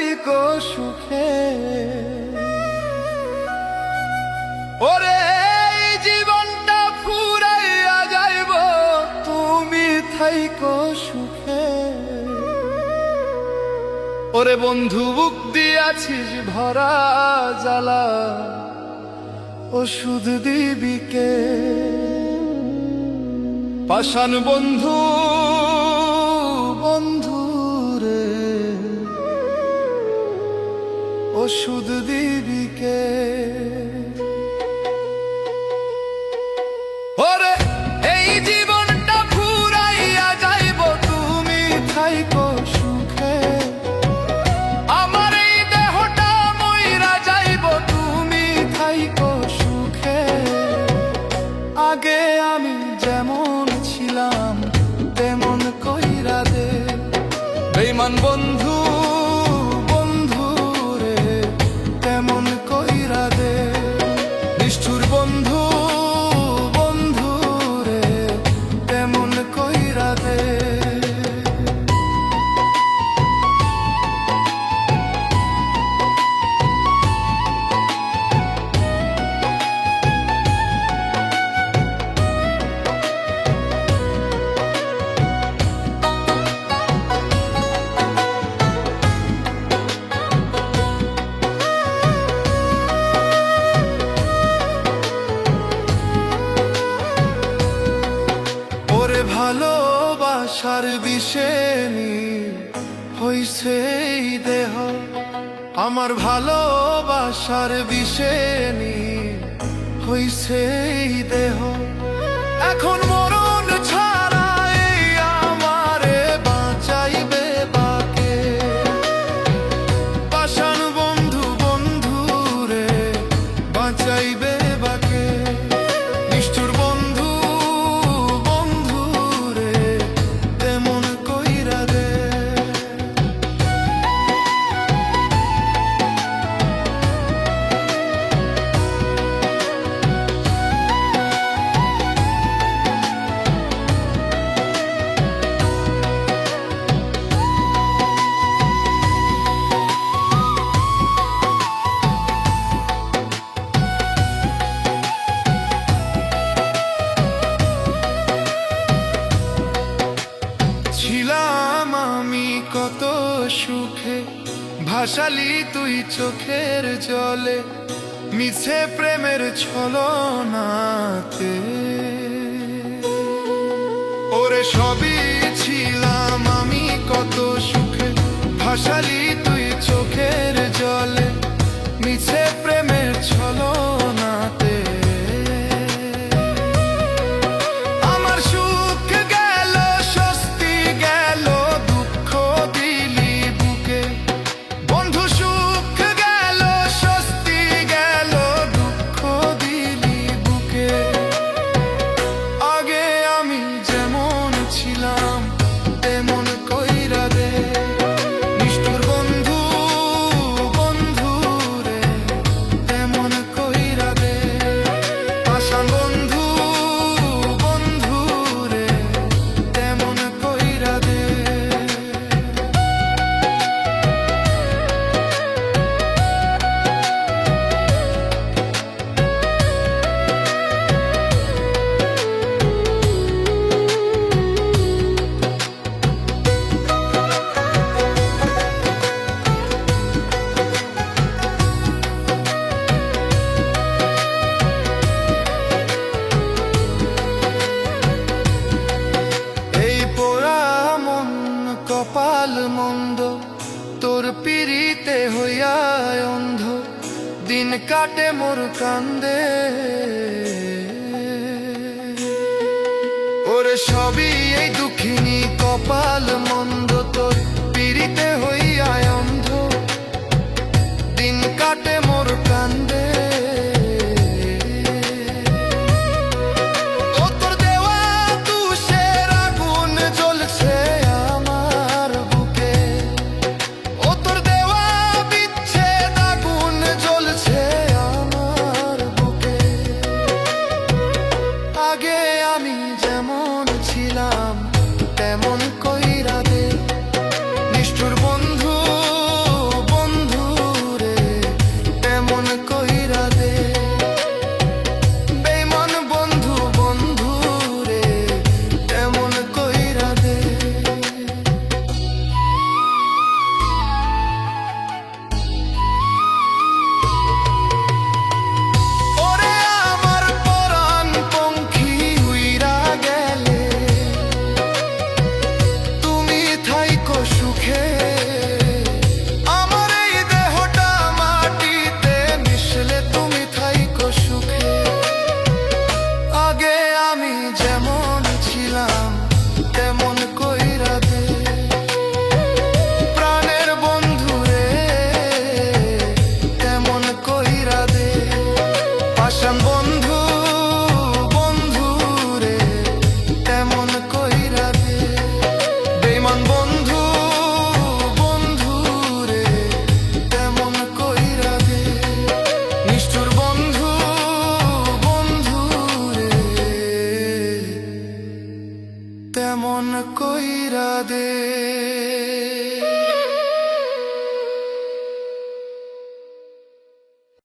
থাইকো সুখে। ওরে জীবনটা ফুরাইয়া যাইব তুমি থাইকো সুখে। ওরে বন্ধু, বুক দিয়াছিস ভরা জ্বালা, ওষুধ দিবিকে বন্ধু বন্ধু ওষুধ দিবিকে। ওরে, এই জীবনটা ফুরাইয়া যাইব তুমি থাইকো সুখে। আমার এই দেহটা মইরা যাইব তুমি থাইকো সুখে। আগে আমি যেমন ছিলাম, তেমন কইরা দে। বেইমান বন্ধু হইছে দেহ আমার ভালোবাসার বিষে নি হইছে দেহ কত সুখে, ভাসালি তুই চোখের জলে, মিছে প্রেমের ছলনাতে। ওরে সবই ছিলাম আমি কত সুখে, ভাসালি তুই চোখের জলে দিন কাটে মোর কান্দে। ওরে সবই এই দুঃখিনী কপাল মন্দ তোর পিড়িতে হইয়া न कोई इरादे